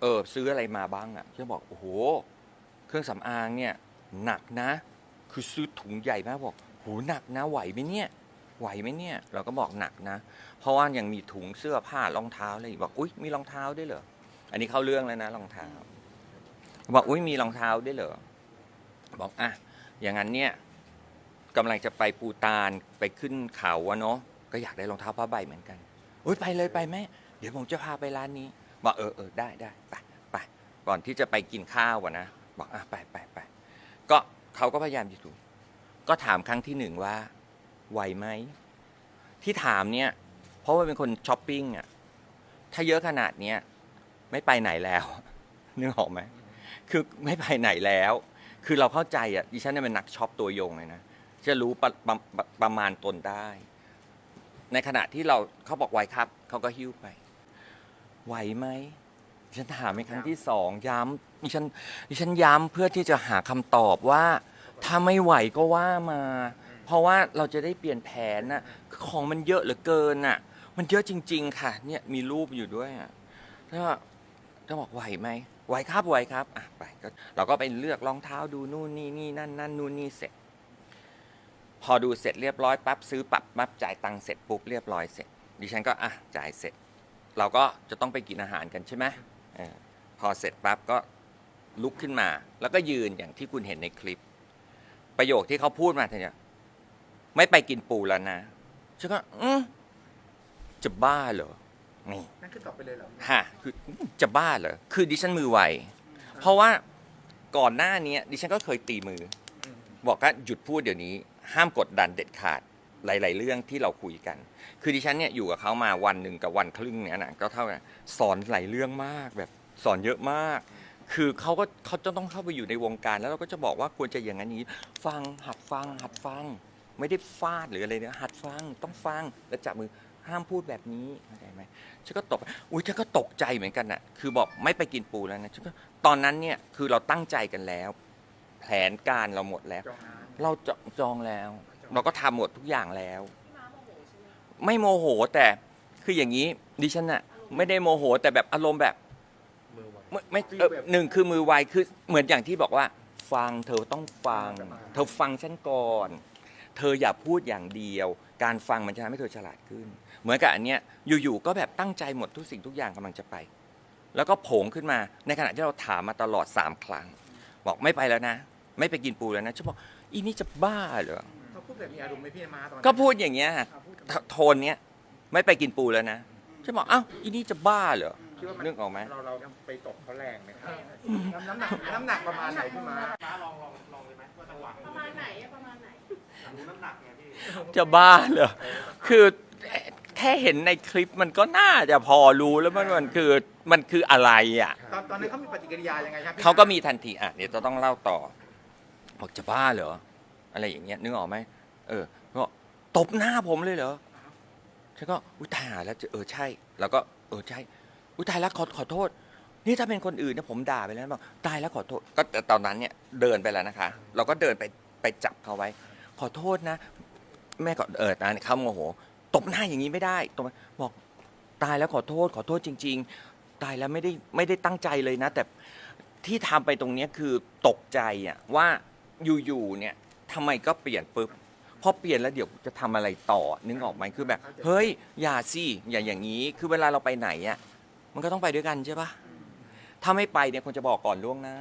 เออซื้ออะไรมาบ้างอะฉันบอกโอ้โห เครื่องสำอางเนี่ยหนักนะ คือซื้อถุงใหญ่มากบอกโหหนักนะไหวไหมเนี่ย ไหวไหมเนี่ย เราก็บอกหนักนะ เพราะว่ายังมีถุงเสื้อผ้ารองเท้าอะไรอีกบอกอุ้ยมีรองเท้าด้วยเหรออันนี้เข้าเรื่องแล้วนะรองเท้าบอกอุ้ยมีรองเท้าด้วยเหรอบอกอะอย่างนั้นเนี่ยกำลังจะไปปูตานไปขึ้นเขาวะเนาะก็อยากได้รองเท้าผ้าใบเหมือนกันอุ้ยไปเลยไปแม่เดี๋ยวผมจะพาไปร้านนี้บอกเออเออได้ได้ไก่อนที่จะไปกินข้าวอะนะบอกอะไปไปไปก็เขาก็พยายามจะถูก็ถามครั้งที่หนึ่งว่าไหวไหมที่ถามเนี่ย เพราะว่าเป็นคนช้อปปิ้งอะถ้าเยอะขนาดเนี้ยไม่ไปไหนแล้วนึกออกไหมคือไม่ไปไหนแล้ว คือเราเข้าใจอะดิฉันเนี่ยเป็นนักช็อปตัวยงเลยนะจะรู้ประประประประมาณตนได้ ในขณะที่เราเขาบอกไหวครับเขาก็หิ้วไป ไหวไหม ดิฉันถามในครั้งที่สองย้ำดิฉันดิฉันย้ำเพื่อที่จะหาคำตอบว่า ถ้าไม่ไหวก็ว่ามา เพราะว่าเราจะได้เปลี่ยนแผนน่ะของมันเยอะเหลือเกินน่ะ มันเยอะจริง ๆ ค่ะ เนี่ยมีรูปอยู่ด้วยอะแล้วก็บอกไหวไหมไหวครับไหวครับอะไปก็เราก็ไปเลือกรองเท้าดูนู่นนี่นี่นั่นนั่นนู่นนี่เสร็จ พอดูเสร็จเรียบร้อยปั๊บซื้อปั๊บปั๊บจ่ายตังค์เสร็จปุ๊บเรียบร้อยเสร็จ ดิฉันก็อะจ่ายเสร็จ เราก็จะต้องไปกินอาหารกันใช่ไหมเออ พอเสร็จปั๊บก็ลุกขึ้นมา แล้วก็ยืนอย่างที่คุณเห็นในคลิป ประโยคที่เขาพูดมาทีเนี่ยไม่ไปกินปูแล้วนะฉันก็อืมจะบ้าเหรอนี่นั่นคือตอบไปเลยเหรอฮะคือจะบ้าเหรอคือดิฉันมือไวเพราะว่าก่อนหน้านี้ดิฉันก็เคยตีมืออืมบอกว่าหยุดพูดเดี๋ยวนี้ ห้ามกดดันเด็ดขาด หลาย ๆ เรื่องที่เราคุยกัน คือดิฉันเนี่ยอยู่กับเขามาวันหนึ่งกับวันครึ่งเนี่ยนะก็เท่ากันสอนหลายเรื่องมากแบบสอนเยอะมาก คือเขาก็เขาจะต้องเข้าไปอยู่ในวงการ แล้วเราก็จะบอกว่าควรจะอย่างนั้นอย่างนี้ ฟังหัดฟัง หัดฟัง ไม่ได้ฟาดหรืออะไรเนี่ยหัดฟังต้องฟังแล้วจับมือห้ามพูดแบบนี้เข้าใจไหมฉันก็ตก อุ้ยฉันก็ตกใจเหมือนกันน่ะ คือบอกไม่ไปกินปูแล้วนะฉันก็ตอนนั้นเนี่ยคือเราตั้งใจกันแล้ว แผนการเราหมดแล้วจองนะเราจองจองแล้ว เราก็ทำหมดทุกอย่างแล้วพี่ม้าโมโหใช่ไหมไม่โมโหแต่คืออย่างนี้ดิฉันน่ะไม่ได้โมโห แต่แบบอารมณ์แบบมือไว ไม่ไม่เอ่อหนึ่งคือมือไวคือเหมือนอย่างที่บอกว่า ฟังเธอต้องฟัง เธอฟังฉันก่อน เธออย่าพูดอย่างเดียว การฟังมันจะทำให้เธอฉลาดขึ้น เหมือนกับอันเนี้ยอยู่ๆก็แบบตั้งใจหมดทุกสิ่งทุกอย่างกำลังจะไป แล้วก็โผงขึ้นมาในขณะที่เราถามมาตลอดสามครั้ง บอกไม่ไปแล้วนะ ไม่ไปกินปูแล้วนะฉันบอกอีนี่จะบ้าเหรอ เขาพูดแบบมีอารมณ์ไหมพี่มาตอนนั้นก็พูดอย่างเงี้ยอะพูดกับโทนเนี้ยไม่ไปกินปูแล้วนะฉันบอกอ้าวอีนี่จะบ้าเหรอคิดว่ามันึกออกไหมเราเราไปตกเขาแรงไหมครับน้ำน้ำหนักน้ำหนักประมาณไหนพี่มาประมาณไหนอะประมาณไหนจะบ้าเหรอคือแค่เห็นในคลิปมันก็น่าจะพอรู้แล้วมันมันคือมันคืออะไรอะตอนตอนนั้นเขามีปฏิกิริยายังไงครับพี่เขาก็มีทันทีอะเดี๋ยวจะต้องเล่าต่อบอกจะบ้าเหรออะไรอย่างเงี้ยนึกออกไหม เออก็ตบหน้าผมเลยเหรอฉันก็อุ้ยตายหาแล้วเออใช่ แล้วก็เออใช่อุ้ยตายแล้วขอขอโทษ นี่ถ้าเป็นคนอื่นเนี่ยผมด่าไปแล้วบอกตายแล้วขอโทษ ก็แต่ตอนนั้นเนี่ยเดินไปแล้วนะคะ เราก็เดินไปไปจับเขาไว้ ขอโทษนะ แม่ก็เออตาเขาโมโห ตบหน้าอย่างนี้ไม่ได้ตบบอกตายแล้วขอโทษ ขอโทษจริง ๆ ตายแล้วไม่ได้ไม่ได้ตั้งใจเลยนะ แต่ที่ทำไปตรงเนี้ยคือตกใจอะว่าอยู่ๆเนี่ยทำไมก็เปลี่ยนปุ๊บ พอเปลี่ยนแล้วเดี๋ยวจะทำอะไรต่อนึกออกไหมคือแบบ เฮ้ย อย่าสิอย่าอย่างนี้คือเวลาเราไปไหนอะมันก็ต้องไปด้วยกันใช่ปะถ้าไม่ไปเนี่ยควรจะบอกก่อนล่วงหน้า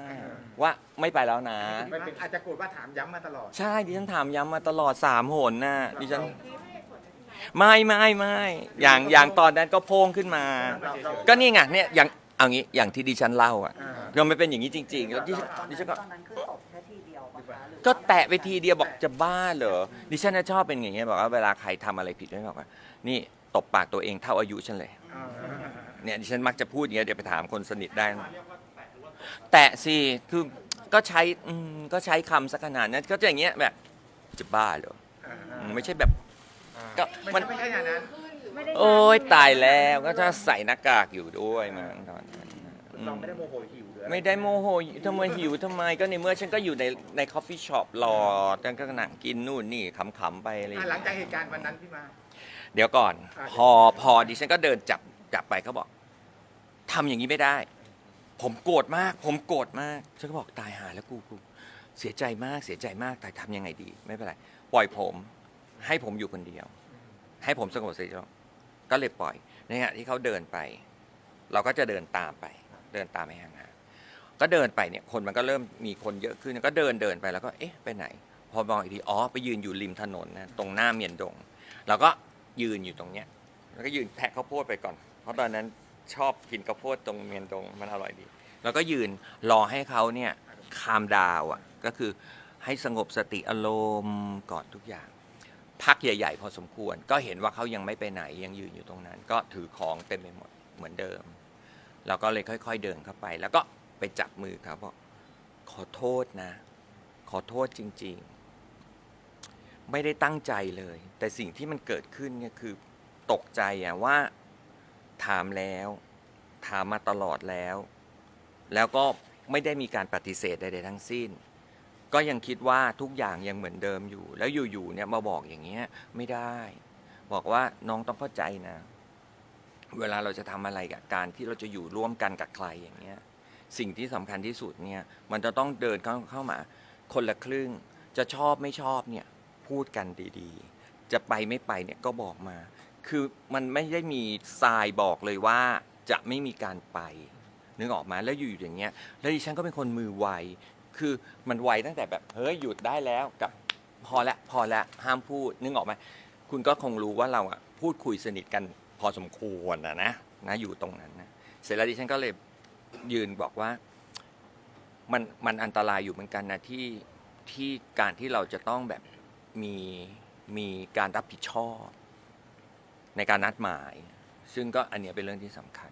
ว่าไม่ไปแล้วนะมันเป็นอาจจะโกรธว่าถามย้ำมาตลอด ใช่ดิฉันถามย้ำมาตลอดสามหนน่ะดิฉันพี่ให้เหตุผลนะพี่ม้าไม่ไม่ไม่อย่างอย่างตอนนั้นก็โพ่งขึ้นมาเราเราก็นี่ไงเนี่ยอย่างเอางี้อย่างที่ดิฉันเล่าอะอ่า ก็ไม่เป็นอย่างนี้จริงๆแล้วดิฉันตอนดินั้ฉันนก็ ตอนนั้นคือตบ ก็แตะไปทีเดียวบอกจะบ้าเหรอดิฉันน่ะชอบเป็นอย่างเงี้ยบอกว่าเวลาใครทำอะไรผิดไม่บอกว่า นี่ตบปากตัวเองเท่าอายุฉันเลยอ่าเนี่ยดิฉันมักจะพูดอย่างเงี้ยเดี๋ยวไปถามคนสนิทได้นะแตะสิคือก็ใช้อืมก็ใช้คำสักขนาดนั้นก็จะอย่างเงี้ยแบบจะบ้าเหรออ่าอืมไม่ใช่แบบก็ไม่มันใช่ไม่ใช่อย่างนั้นขึ้นหรือไม่ได้โอ้ยตายแล้วก็จะใส่หน้ากากอยู่ด้วยมั้งตอนนั้นอืเรามไม่ได้โมโหหิวหรืออะร ไม่ได้โมโหทำไมหิวทำไมก็ในเมื่อฉันก็อยู่ในในคอฟฟี่ช็อปรอฉันก็นั่งกินนู่นนี่ขำๆไปอะไรอย่าอะงหลังเงี้ยจากเหตุการณ์วันนั้นพี่มา เดี๋ยวก่อน อะ พอพอดิฉันก็เดินจับจับไปเขาบอกทำอย่างนี้ไม่ได้ ผมโกรธมาก ผมโกรธมากฉันก็บอกตายหาแล้วกูกูเสียใจมากเสียใจมากแต่ทำยังไงดี ไม่เป็นไรปล่อยผม ให้ผมอยู่คนเดียว ให้ผมสงบสติอารมณ์ก็เลยปล่อยในขณะที่เขาเดินไป เราก็จะเดินตามไป เดินตามไปห่างๆ ก็เดินไปเนี่ยคนมันก็เริ่มมีคนเยอะขึ้นก็เดินเดินไปแล้วก็เอ๊ะไปไหน พอมองอีกทีอ๋อไปยืนอยู่ริมถนนนะตรงหน้าเมียนดงเราก็ยืนอยู่ตรงเนี้ยแล้วก็ยืนแทะข้าวโพดไปก่อน เพราะตอนนั้นชอบกินข้าวโพดตรงเมียนดงมันอร่อยดี แล้วก็ยืนรอให้เขาเนี่ยคามดาวอะก็คือให้สงบสติอารมณ์ก่อนทุกอย่าง พักใหญ่ ๆ พอสมควร ก็เห็นว่าเขายังไม่ไปไหนยังยืนอยู่ตรงนั้น ก็ถือของเต็มไปหมดเหมือนเดิม เราก็เลยค่อย ๆ เดินเข้าไป แล้วก็ ไปจับมือเขาบอกขอโทษนะ ขอโทษจริง ๆ ไม่ได้ตั้งใจเลย แต่สิ่งที่มันเกิดขึ้นเนี่ยคือตกใจอะว่าถามแล้ว ถามมาตลอดแล้ว แล้วก็ไม่ได้มีการปฏิเสธใดๆทั้งสิ้น ก็ยังคิดว่าทุกอย่างยังเหมือนเดิมอยู่ แล้วอยู่ๆเนี่ยมาบอกอย่างเงี้ยไม่ได้ บอกว่าน้องต้องเข้าใจนะ เวลาเราจะทำอะไรกับการที่เราจะอยู่ร่วมกันกับใครอย่างเงี้ย สิ่งที่สำคัญที่สุดเนี่ยมันจะต้องเดินเข้าเข้ามา คนละครึ่ง จะชอบไม่ชอบเนี่ยพูดกันดีๆ จะไปไม่ไปเนี่ยก็บอกมา คือมันไม่ได้มีทรายบอกเลยว่าจะไม่มีการไปนึกออกมาแล้วอยู่อย่างเงี้ยแล้วดิฉันก็เป็นคนมือไวคือมันไวตั้งแต่แบบเฮ้ยหยุดได้แล้วกับพอละพอละห้ามพูดนึกออกไหมคุณก็คงรู้ว่าเราอะพูดคุยสนิทกันพอสมควรนะนะนะอยู่ตรงนั้นนะเสร็จแล้วดิฉันก็เลย ยืนบอกว่ามันมันอันตรายอยู่เหมือนกันนะที่ที่การที่เราจะต้องแบบมีมีการรับผิดชอบ ในการนัดหมาย ซึ่งก็อันเนี้ยเป็นเรื่องที่สำคัญ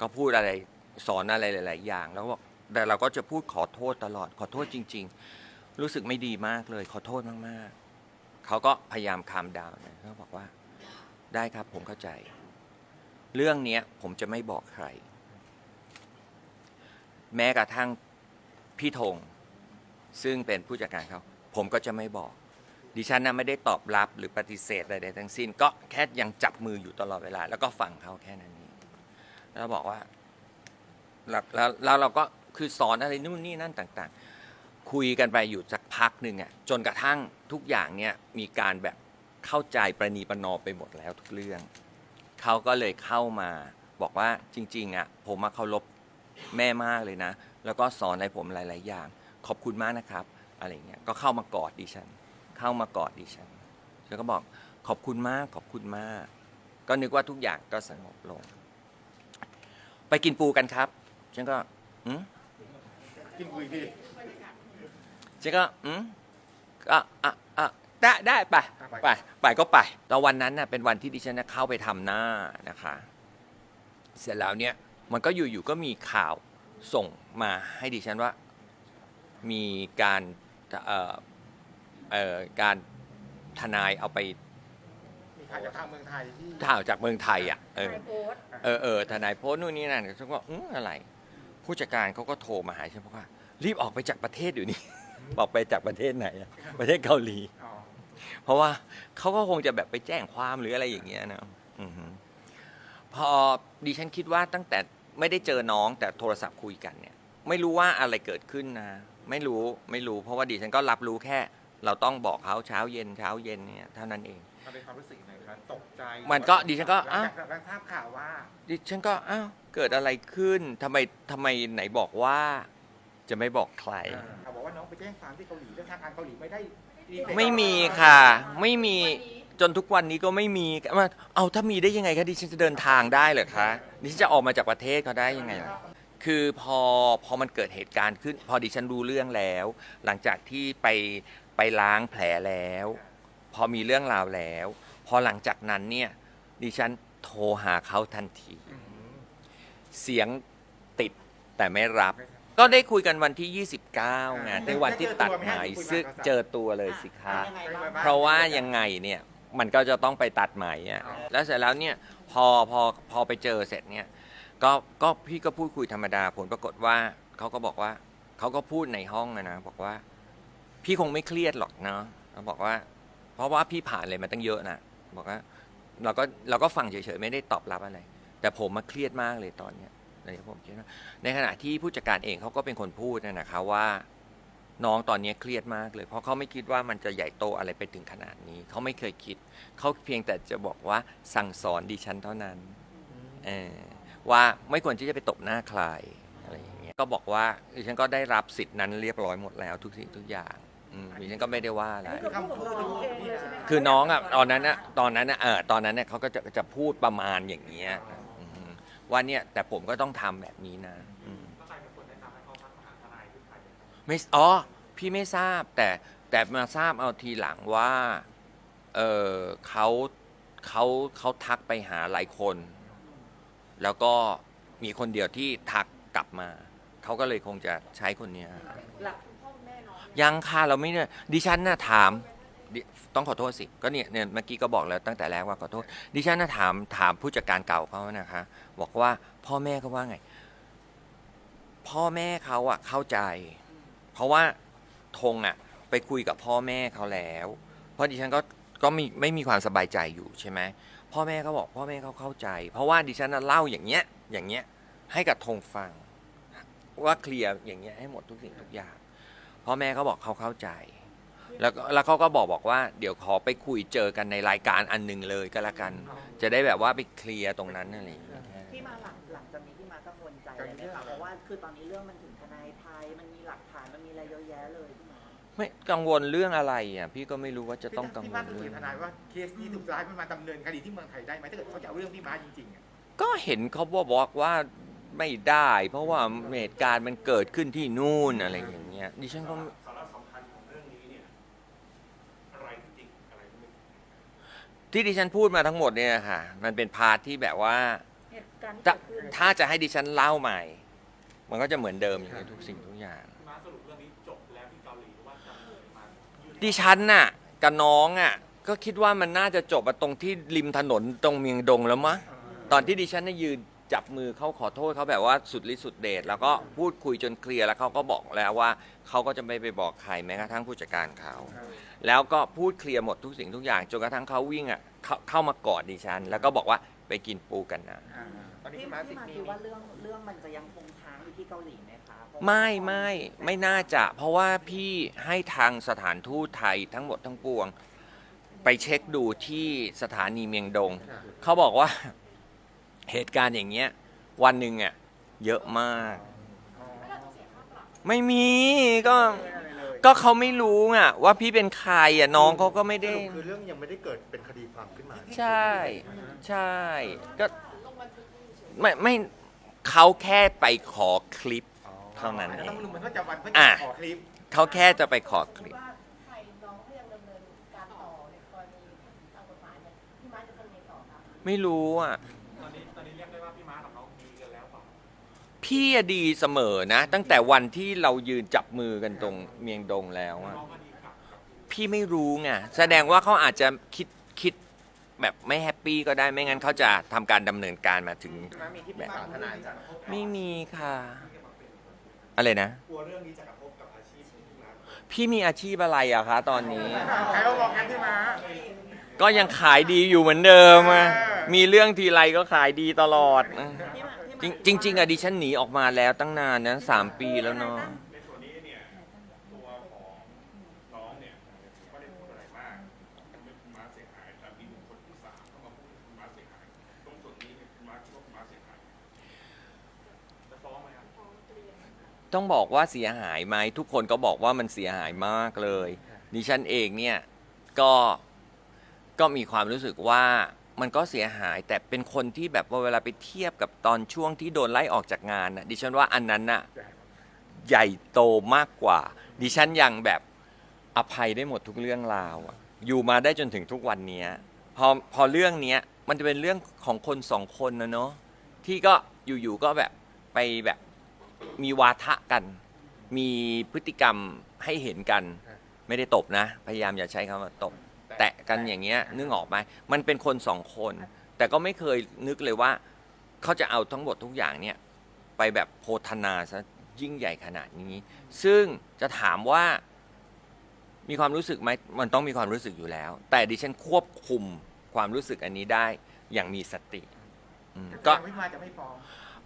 ก็พูดอะไรสอนอะไรหลาย ๆ อย่าง แล้วก็บอกแต่เราก็จะพูดขอโทษตลอด ขอโทษจริง ๆ รู้สึกไม่ดีมากเลย ขอโทษมากๆเขาก็พยายามคามดาวนะเขาบอกว่าได้ครับผมเข้าใจ เรื่องเนี้ยผมจะไม่บอกใคร แม้กระทั่งพี่ธงซึ่งเป็นผู้จัดการเขาผมก็จะไม่บอก ดิฉันนะไม่ได้ตอบรับหรือปฏิเสธใดๆทั้งสิ้น ก็แค่ยังจับมืออยู่ตลอดเวลา แล้วก็ฟังเขาแค่นั้นเองแล้วบอกว่าแล้วแล้วแล้วเราก็คือสอนอะไรนู่นนี่นั่นต่าง ๆ คุยกันไปอยู่สักพักหนึ่งอะจนกระทั่งทุกอย่างเนี่ยมีการแบบเข้าใจประนีประนอมไปหมดแล้วทุกเรื่องเขาก็เลยเข้ามาบอกว่าจริง ๆอะผมมาเคารพ แม่มากเลยนะ แล้วก็สอนอะไรผมหลาย ๆ อย่าง ขอบคุณมากนะครับ อะไรเงี้ยก็เข้ามากอดดิฉัน เข้ามากอดดิฉันแล้วก็บอกขอบคุณมากขอบคุณมาก ก็นึกว่าทุกอย่างก็สงบลง ไปกินปูกันครับฉันก็อืมกินคุยพี่ฉันก็อืมก็อะอะได้ได้ไปไปไปก็ไปแล้ววันนั้นน่ะเป็นวันที่ดิฉันน่ะเข้าไปทำหน้านะคะ เสร็จแล้วเนี่ย มันก็อยู่ๆก็มีข่าวส่งมาให้ดิฉันว่า มีการเอ่อเอ่อการทนายเอาไปมีข่าวจากทางเมืองไทยที่ข่าวจากเมืองไทยอะเออนายโพสต์เออเออทนายโพสต์นู่นนี่นั่นฉันก็บอกอืมอะไร ผู้จัดการเขาก็โทรมาหาฉันบอกว่า รีบออกไปจากประเทศอยู่นี่ บอกไปจากประเทศไหนอะประเทศเกาหลี อ๋อเพราะว่าเขาก็คงจะแบบไปแจ้งความหรืออะไรอย่างเงี้ยนะอือฮึพอดิฉันคิดว่าตั้งแต่ ไม่ได้เจอน้องแต่โทรศัพท์คุยกันเนี่ย ไม่รู้ว่าอะไรเกิดขึ้นนะ ไม่รู้ไม่รู้เพราะว่าดิฉันก็รับรู้แค่ เราต้องบอกเขาเช้าเย็นเช้าเย็นเนี่ยเท่านั้นเอง มันเป็นความรู้สึกยังไงครับตกใจมันก็ดิฉันก็หลังอ้าวจากหลังทราบข่าวว่าดิฉันก็อ้าวเกิดอะไรขึ้นทำไมทำไมไหนบอกว่าจะไม่บอกใครเออเขาบอกว่าน้องไปแจ้งความที่เกาหลีแล้วทางการเกาหลีไม่ได้ ไม่มีค่ะ ไม่มี จนทุกวันนี้ก็ไม่มีมาเอาถ้ามีได้ยังไงคะดิฉันจะเดินทางได้เหรอคะดิฉันจะออกมาจากประเทศเขาได้ยังไงล่ะคือพอพอมันเกิดเหตุการณ์ขึ้น พอดิฉันรู้เรื่องแล้ว หลังจากที่ไปไปล้างแผลแล้ว พอมีเรื่องราวแล้ว พอหลังจากนั้นเนี่ยดิฉันโทรหาเขาทันทีอืมเสียงติดแต่ไม่รับ ก็ได้คุยกันวันที่ 29ไงในวันที่ตัดไหมซึ่งเจอตัวเลยสิคะยังไงบ้างเพราะว่ายังไงเนี่ย มันก็จะต้องไปตัดไหมอะแล้วเสร็จแล้วเนี่ยพอพอพอไปเจอเสร็จเนี่ยก็ก็พี่ก็พูดคุยธรรมดาผลปรากฏว่าเขาก็บอกว่าเขาก็พูดในห้องอะนะบอกว่า พี่คงไม่เครียดหรอกเนาะเขาบอกว่า เพราะว่าพี่ผ่านอะไรมาตั้งเยอะนะบอกว่าเราก็เราก็ฟังเฉยๆไม่ได้ตอบรับอะไร แต่ผมมาเครียดมากเลยตอนเนี้ยอะไรที่ผมคิดว่าในขณะที่ผู้จัดการเองเขาก็เป็นคนพูดนะนะคะว่า น้องตอนนี้เครียดมากเลย เพราะเขาไม่คิดว่ามันจะใหญ่โตอะไรไปถึงขนาดนี้ เขาไม่เคยคิด เขาเพียงแต่จะบอกว่าสั่งสอนดิฉันเท่านั้นเออว่าไม่ควรที่จะไปตบหน้าใครอะไรอย่างเงี้ยก็บอกว่าดิฉันก็ได้รับสิทธินั้นเรียบร้อยหมดแล้วทุกสิ่งทุกอย่างอืมดิฉันก็ไม่ได้ว่าอะไรคือพูดของน้องเองเลยใช่ไหมะคือน้องอะตอนนั้นอะตอนนั้นอะเออตอนนั้นเนี่ยเขาก็จะจะพูดประมาณอย่างเงี้ยอืมว่าเนี่ยแต่ผมก็ต้องทำแบบนี้นะอืม ไม่อ๋อพี่ไม่ทราบแต่แต่มาทราบเอาทีหลังว่าเออเขาเขาเขาทักไปหาหลายคน แล้วก็มีคนเดียวที่ทักกลับมา เขาก็เลยคงจะใช้คนเนี้ยหลักพ่อคุณแม่น้องยังค่ะเราไม่เนี่ยดิฉันน่ะถามดิต้องขอโทษสิก็เนี่ยเนี่ยเมื่อกี้ก็บอกแล้วตั้งแต่แรกว่าขอโทษ ดิฉันน่ะถามถามผู้จัดการเก่าเขานะคะ บอกว่าพ่อแม่เขาว่าไง พ่อแม่เขาอะเข้าใจ เพราะว่าธงอะไปคุยกับพ่อแม่เขาแล้ว เพราะดิฉันก็ก็มีไม่มีความสบายใจอยู่ใช่ไหมพ่อแม่เขาบอกพ่อแม่เขาเข้าใจ เพราะว่าดิฉันน่ะเล่าอย่างเงี้ยอย่างเงี้ยให้กับธงฟัง ว่าเคลียร์อย่างเงี้ยให้หมดทุกสิ่งทุกอย่างพ่อแม่เขาบอกเขาเข้าใจ แล้วก็แล้วเขาก็บอกบอกว่าเดี๋ยวขอไปคุยเจอกันในรายการอันหนึ่งเลยก็แล้วกัน จะได้แบบว่าไปเคลียร์ตรงนั้นอะไรอย่างเงี้ย ที่มาหลังหลังจากนี้ที่มากังวลใจอะไรไหมคะเพราะว่าคือตอนนี้เรื่องมันถึงทนายไทยมันมีหลักฐานมันมีอะไรเยอะแยะเลยพี่มาไม่กังวลเรื่องอะไรอะพี่ก็ไม่รู้ว่าจะต้องกังพี่วมาลร์คคุเรื่ยองทนายว่าเคสนี้ถูกร้ายมันมาดำเนินคดีที่เมืองไทยได้ไหมถ้าเกิดเขาจะเอาเรื่องพี่มาร์คจริงๆอะก็เห็นเขาบอกว่าไม่ได้ เพราะว่าเหตุการณ์มันเกิดขึ้นที่นู่นอะไรอย่างเงี้ยดิฉันก็สาระสำคัญของเรื่องนี้เนี่ยอะไรที่จริงอะไรที่ไม่จริงที่ดิฉันพูดมาทั้งหมดเนี่ยค่ะ มันเป็นพาร์ทที่แบบว่าเหตุ การณ์ที่ถ้าเกิดขึ้นถ้าจะให้ดิฉันเล่าใหม่ มันก็จะเหมือนเดิมอย่างนี้ทุกสิ่งทุกอย่าง มาสรุปเรื่องนี้จบแล้วที่เกาหลีหรือว่าจะมายื่นดิฉันน่ะกับน้องอะก็คิดว่ามันน่าจะจบอะตรงที่ริมถนนตรงเมียงดงแล้วมะตอนที่ดิฉันน่ะยืนจับมือเขาขอโทษเขาแบบว่าสุดฤทธิ์สุดเดชแล้วก็พูดคุยจนเคลียร์แล้วเขาก็บอกแล้วว่าเขาก็จะไม่ไปบอกใครแม้กระทั่งผู้จัดการเขา แล้วก็พูดเคลียร์หมดทุกสิ่งทุกอย่างจนกระทั่งเขาวิ่งอะเข้าเข้ามากอดดิฉัน แล้วก็บอกว่าไปกินปูกันนะ อ่าต อนนี้พี่พี่มาร์คพี่ติดมามีคิดว่าเรื่องเรื่องมันจะยังคงค้างอยู่ที่เกาหลีไหมคะเพราะว่าไม่ไม่ไม่น่าจะ เพราะว่าพี่ให้ทางสถานทูตไทยทั้งหมดทั้งปวง ไปเช็คดูที่สถานีเมียงดงเขาบอกว่า เหตุการณ์อย่างเงี้ย วันหนึ่งอะเยอะมาก ไม่มีก็อะไรเลยก็เขาไม่รู้อะ ว่าพี่เป็นใครอะน้องเขาก็ไม่ได้สรุปคือเรื่องยังไม่ได้เกิดเป็นคดีความขึ้นมาใช่ ใช่ ก็ ไม่ไม่เขาแค่ไปขอคลิป เท่านั้นเอง ต้องลงมันก็จะวันเพื่ออะจะขอคลิปเขาแค่จะไปขอคลิป ว่าใครน้องเขายังดำเนินการต่อในกรณีทางกฎหมายเนี่ยพี่มาร์คจะทำยังไงต่อคะไม่รู้อะ ตอนนี้ตอนนี้เรียกได้ว่าพี่ม้ากับน้องดีกันแล้วเปล่าพี่อะดีเสมอนะ ตั้งแต่วันที่เรายืนจับมือกันตรงเมียงดงแล้วอะน้องก็ดีกลับกับพี่ไม่รู้ไงแสดงว่าเขาอาจจะคิดคิด แบบไม่แฮปปี้ก็ได้ไม่งั้นเขาจะทำการดำเนินการมาถึงพี่มาร์คมีที่ปรึกษาทนายจ้ะไม่มีค่ะ อะไรนะ กลัวเรื่องนี้จะกระทบกับอาชีพของพี่ม้าพี่มีอาชีพอะไรอะคะตอนนี้ ใครเขาบอกกันพี่มาร์คก็ยังขายดีอยู่เหมือนเดิมอะเออ มีเรื่องทีไรก็ขายดีตลอด พี่มาพี่มาจริงจริงๆอะดิฉันหนีออกมาแล้วตั้งนานนะสามปีแล้วเนาะใต้องบอกว่าเสียหายไหมทุกคนก็บอกว่ามันเสียหายมากเลยดิฉันเองเนี่ยก็ก็มีความรู้สึกว่ามันก็เสียหายแต่เป็นคนที่แบบว่าเวลาไปเทียบกับตอนช่วงที่โดนไล่ออกจากงานน่ะดิฉันว่าอันนั้นน่ะใหญ่โตมากกว่า ดิฉันยังแบบอภัยได้หมดทุกเรื่องราวอะอยู่มาได้จนถึงทุกวันเนี้ยพอพอเรื่องเนี้ยมันจะเป็นเรื่องของคนสองคนนะเนาะที่ก็อยู่ๆก็แบบไปแบบ มีวาทะกัน มีพฤติกรรมให้เห็นกัน ไม่ได้ตบนะ พยายามอย่าใช้คำว่าตบ แตะกันอย่างเงี้ยนึกออกไหมมันเป็นคนสองคน แต่ก็ไม่เคยนึกเลยว่า เขาจะเอาทั้งหมดทุกอย่างเนี่ยไปแบบโพธนาซะยิ่งใหญ่ขนาดนี้ ซึ่งจะถามว่ามีความรู้สึกไหมมันต้องมีความรู้สึกอยู่แล้ว แต่ดิฉันควบคุมความรู้สึกอันนี้ได้อย่างมีสติอืมก็ ก็พี่มาร์คจะไม่ฟ้อง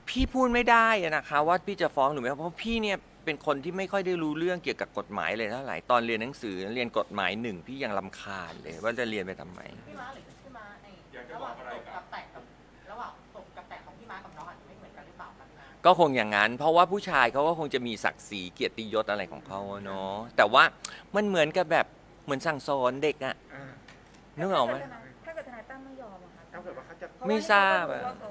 พี่พูดไม่ได้อะนะคะ ว่าพี่จะฟ้องหรือไม่เพราะพี่เนี่ยเป็นคนที่ไม่ค่อยได้รู้เรื่องเกี่ยวกับกฎหมายเลยเท่าไหร่ตอนเรียนหนังสือเรียนกฎหมายหนึ่งพี่ยังลำคาญเลย ว่าจะเรียนไปทำไม พี่ม้าหรือพี่ม้าในอยากจะระหบอว่ากงอะไรตกกักับบแตกกับระหว่างตกกับแตกของพี่ม้ากับน้องอาจจะไม่เหมือนกันหรือเปล่าครับพี่ม้าก็คงอย่างนั้น เพราะว่าผู้ชายเขาก็คงจะมีศักดิ์ศรีเกียรติยศอะไรของเขาอะเนาะแต่ว่ามันเหมือนกับแบบเหมือนสั่งสอนเด็กอะอ่านึกออกไหม ถ้าเกิดทนายตั้มไม่ยอมอะคะถ้าเกิดว่าเขาจะเพะว่ไม่ทราบนี่อะเขาก็รู้ว่าเขา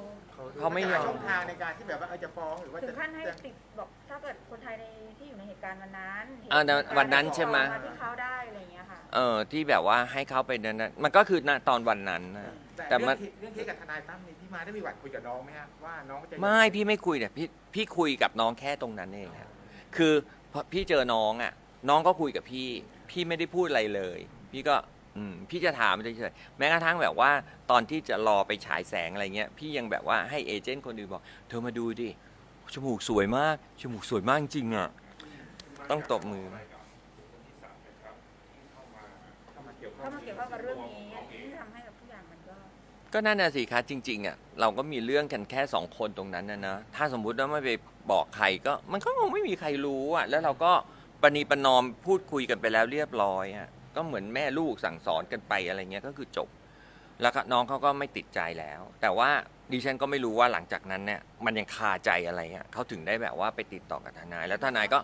เขาไม่ยอม ช่องทางในการที่แบบว่าเออจะฟ้องหรือว่าถึจะงขั้นให้จะติดบอกถ้าเกิดคนไทยในที่อยู่ในเหตุการณ์วันนั้นอ่าเห็เหตุการณ์วันนั้นใช่ไหมมาที่เขาได้อะไรอย่างเงี้ยค่ะ เออที่แบบว่าให้เขาไปนั้นนะมันก็คือณตอนวันนั้นนะ แต่แต่มัเรื่อนงที่เรื่องที่กับทนายตั้มนี่พี่มาได้มีหวัดคุยกับน้องไหมฮะว่าน้องจะไม่พี่ไม่คุยเนี่ยพี่พี่คุยกับน้องแค่ตรงนั้นเองครับคือพอพี่เจอน้องอะ น้องก็คุยกับพี่ พี่ไม่ได้พูดอะไรเลย พี่ก็ อืมพี่จะถามเฉยๆแม้กระทั่งแบบว่าตอนที่จะรอไปฉายแสงอะไรเงี้ย พี่ยังแบบว่าให้เอเจนต์คนอื่นบอก เธอมาดูดิ จมูกสวยมาก จมูกสวยมากจริงอะ ต้องตบมืออะไรกับคนที่สามนะครับที่เข้ามาเข้ามาเกี่ยวข้องถ้ามาเกี่ยวข้องกับเรื่องนี้ที่ทำให้กับทุกอย่างมันก็ก็นั่นน่ะสิคะจริงๆอะเราก็มีเรื่องกันแค่สองคนตรงนั้นนะนะถ้าสมมุติว่าไม่ไปบอกใครก็มันก็คงไม่มีใครรู้อะแล้วเราก็ปณีประนอมพูดคุยกันไปแล้วเรียบร้อยอะ ก็เหมือนแม่ลูกสั่งสอนกันไปอะไรเงี้ยก็คือจบ แล้วก็น้องเขาก็ไม่ติดใจแล้ว แต่ว่าดิฉันก็ไม่รู้ว่าหลังจากนั้นเนี่ยมันยังคาใจอะไรเงี้ยเขาถึงได้แบบว่าไปติดต่อกับทนาย แล้วทนายก็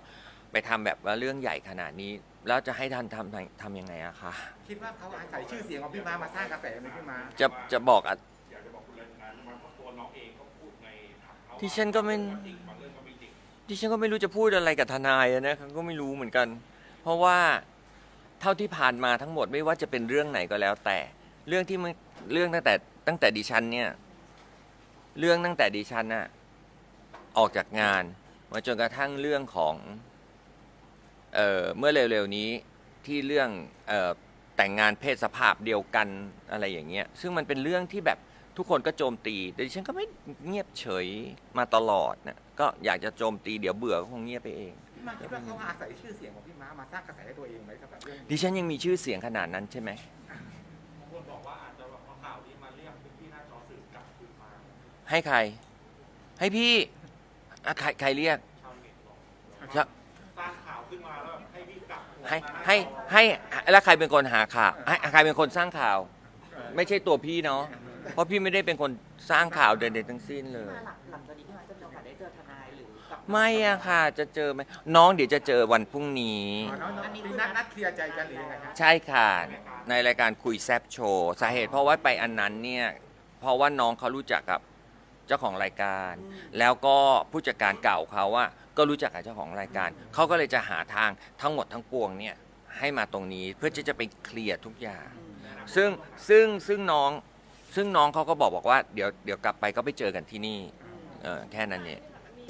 ไปทำแบบว่าเรื่องใหญ่ขนาดนี้ แล้วจะให้ท่านทำทำยังไงอะคะคิดว่าเขาอาศัยชื่อเสียงของพี่มามาสร้างกระแสไหมพี่มาจะจะบอกอะอยากจะบอกคุณเลยนะว่าตัวน้องเองก็พูดในทางเขาที่ฉันก็ไม่จริงบางเรื่องก็ไม่จริงดิฉันก็ไม่รู้จะพูดอะไรกับทนายอะนะครับก็ไม่รู้เหมือนกัน เพราะว่าเท่าที่ผ่านมาทั้งหมดไม่ว่าจะเป็นเรื่องไหนก็แล้วแต่ เรื่องที่มันเรื่องตั้งแต่ตั้งแต่ดิฉันเนี่ยเรื่องตั้งแต่ดิฉันน่ะออกจากงานมาจนกระทั่งเรื่องของเอ่อเมื่อเร็วๆนี้ที่เรื่องเอ่อแต่งงานเพศสภาพเดียวกันอะไรอย่างเงี้ยซึ่งมันเป็นเรื่องที่แบบทุกคนก็โจมตีแต่ดิฉันก็ไม่เงียบเฉยมาตลอดนะก็อยากจะโจมตีเดี๋ยวเบื่อก็คงเงียบไปเอง มาคิดว่าเขาอาศัยชื่อเสียงของพี่มามาสร้างกระแสให้ตัวเองไหมกับแบบเรื่องนี้ดิฉันยังมีชื่อเสียงขนาดนั้นใช่ไหม บางคนบอกว่าอาจจะแบบเอาข่าวนี้มาเรียกพื้นที่หน้าจอสื่อกลับคืนมาให้ใคร ให้พี่อะใครใครเรียก ชาวเน็ตบอกจะสร้างข่าวขึ้นมาแล้วให้พี่กลับให้ให้ให้แล้วใครเป็นคนหาข่าวให้ใครเป็นคนสร้างข่าว ไม่ใช่ตัวพี่เนาะเพราะพี่ไม่ได้เป็นคนสร้างข่าวใดๆทั้งสิ้นเลย มาหลังหลังจากนี้ ไม่อะค่ะ จะเจอไหมน้องเดี๋ยวจะเจอวันพรุ่งนี้ อ๋อน้องๆมีนัดนัดเคลียร์ใจกันหรือยังไงฮะใช่ค่ะ ในรายการคุยแซบโชว์สาเหตุเพราะว่าไปอันนั้นเนี่ย เพราะว่าน้องเขารู้จักกับเจ้าของรายการ แล้วก็ผู้จัดการเก่าเขาว่าก็รู้จักกับเจ้าของรายการ เขาก็เลยจะหาทางทั้งหมดทั้งปวงเนี่ยให้มาตรงนี้เพื่อที่จะไปเคลียร์ทุกอย่าง ซึ่งซึ่งซึ่งน้องซึ่งน้องเขาก็บอกบอกว่าเดี๋ยวเดี๋ยวกลับไปก็ไปเจอกันที่นี่เออแค่นั้นเอง มี